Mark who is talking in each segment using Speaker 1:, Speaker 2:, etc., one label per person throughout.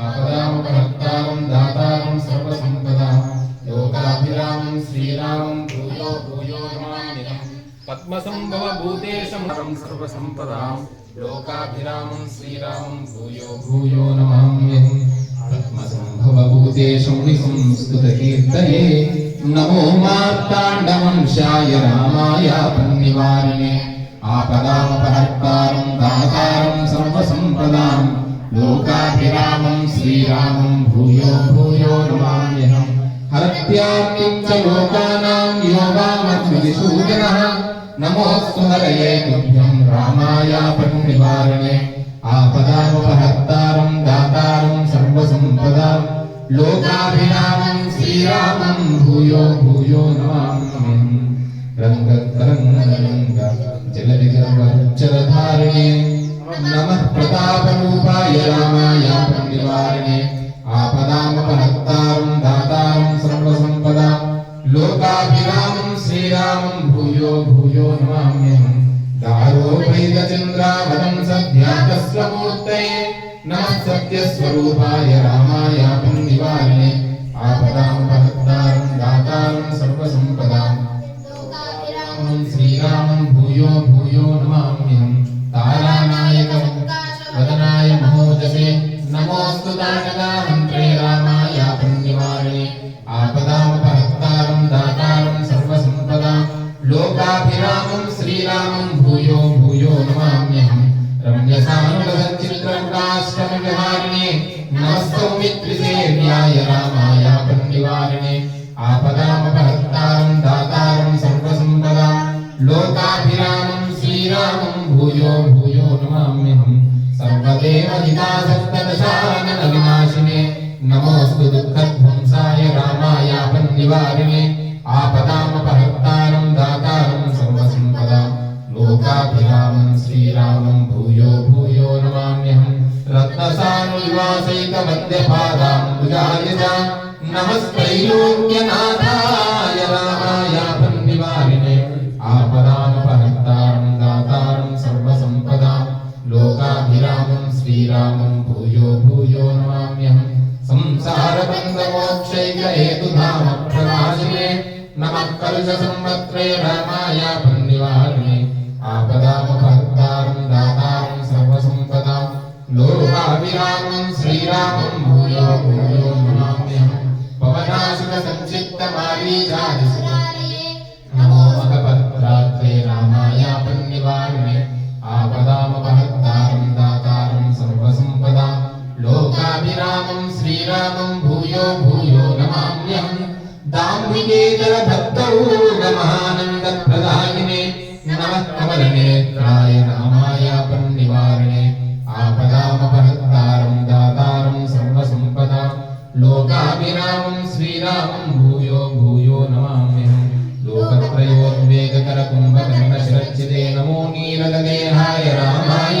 Speaker 1: आपदामुपहर्तारं दातारं सर्वसम्पदां लोकाभिरामं श्रीरामं भूयो भूयो नमाम्यहम् पद्मसम्भव भूतेशं सर्वसम्पदां लोकाभिरामं श्रीरामं भूयो भूयो नमाम्यहम् पद्मसम्भवभूतेशं निसंस्तुतकीर्तये नमो मार्ताण्डवंशाय रामाय पन्निवारिणे आपदामपहर्तारं दातारं सर्वसम्पदां लोकाभिरामं श्रीरामं भूयो भूयो नमाम्यहम् हरत्यात्मिं च लोकानां योगामद्विसूदनः नमोऽस्तु हरये तुभ्यं रामाय पन्निवारिणे आपदामुपहर्तारं दातारं सर्वसम्पदां लोकाभिरामं श्रीरामं भूयो भूयो नमाम्यहम् रङ्गतरङ्गरङ्ग जलधिगर्वच्चरधारिणे नमः प्रतापरूपाय रामाय निवारिणे आपदामपहर्तारं दातारं सर्वसम्पदां लोकाभिरामं श्रीरामं भूयो भूयो नमाम्यहम् दारोभैदचन्द्रावतं सद्यातस्वमूर्तये नमः सत्यस्वरूपाय रामाय निवारिणे आपदामपहर्तारं महोदसे नमोऽस्तु ताटकामन्त्रे रामाय पुण्यवारिणे आपदामपहर्तारं दातारं सर्वसम्पदां लोकाभिरामं श्रीरामं भूयो भूयो नमाम्यहम् रम्यसानुलसच्चित्रकाष्टमविहारिणे नमस्तौमित्रिसेव्याय रामाय पुण्यवारिणे आपदामपहर्तारं सर्वदेवहितासक्तदशाननविनाशिने नमोऽस्तु दुःखध्वंसाय रामाय पन्निवारिणे आपदामपहर्तारं दातारं सर्वसम्पदां लोकाभिरामं श्रीरामं भूयो भूयो नमाम्यहम् रत्नसानुनिवासैकमद्यपादां भुजायजा नमस्त्रैलोक्यनाथाय लोकाभिरामं श्रीरामं भूयो भूयो नमाम्यहम् संसारबन्धमोक्षैकहेतुधाम प्रकाशिने नमः कलशसंवत्रे रामाय पन्निवारिणे आपदामपहर्तारं दातारं सर्वसम्पदां लोकाभिरामं श्रीरामं भूयो भूयो नमाम्यहम् पवनाशुकसञ्चित्तमारीचादिसुत యోగికేతర భక్తౌ రమానంద ప్రదాయినే నమః కమలనేత్రాయ రామాయ పన్నివారణే ఆపదామపహత్తారం దాతారం సర్వసంపదా లోకాభిరామం శ్రీరామం భూయో భూయో నమామ్యహం. లోకత్రయోద్వేగకర కుంభకర్ణ శిరచ్చితే నమో నీలగదేహాయ రామాయ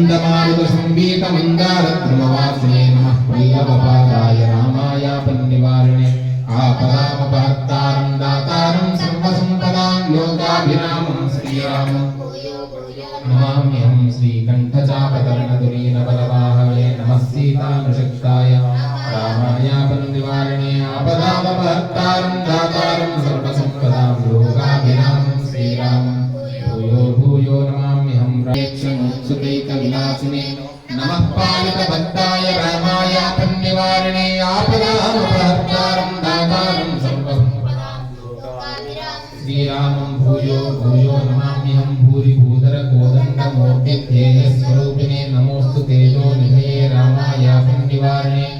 Speaker 1: నందమారుతసంగీతమందారధ్రుమవాసినే నమః పల్లవపాదాయ రామాయ పన్నివారిణే. ఆపదామపార్తారం దాతారం సర్వసంపదాం లోకాభిరామం శ్రీరామం. నమామ్యహం శ్రీకంఠచాపతరణదురీన బలవాహవే నమః సీతానుషక్తాయ రామాయ పన్నివారిణే ఆపదామపార్తారం దాతారం निवारणे आपदामपहर्तारं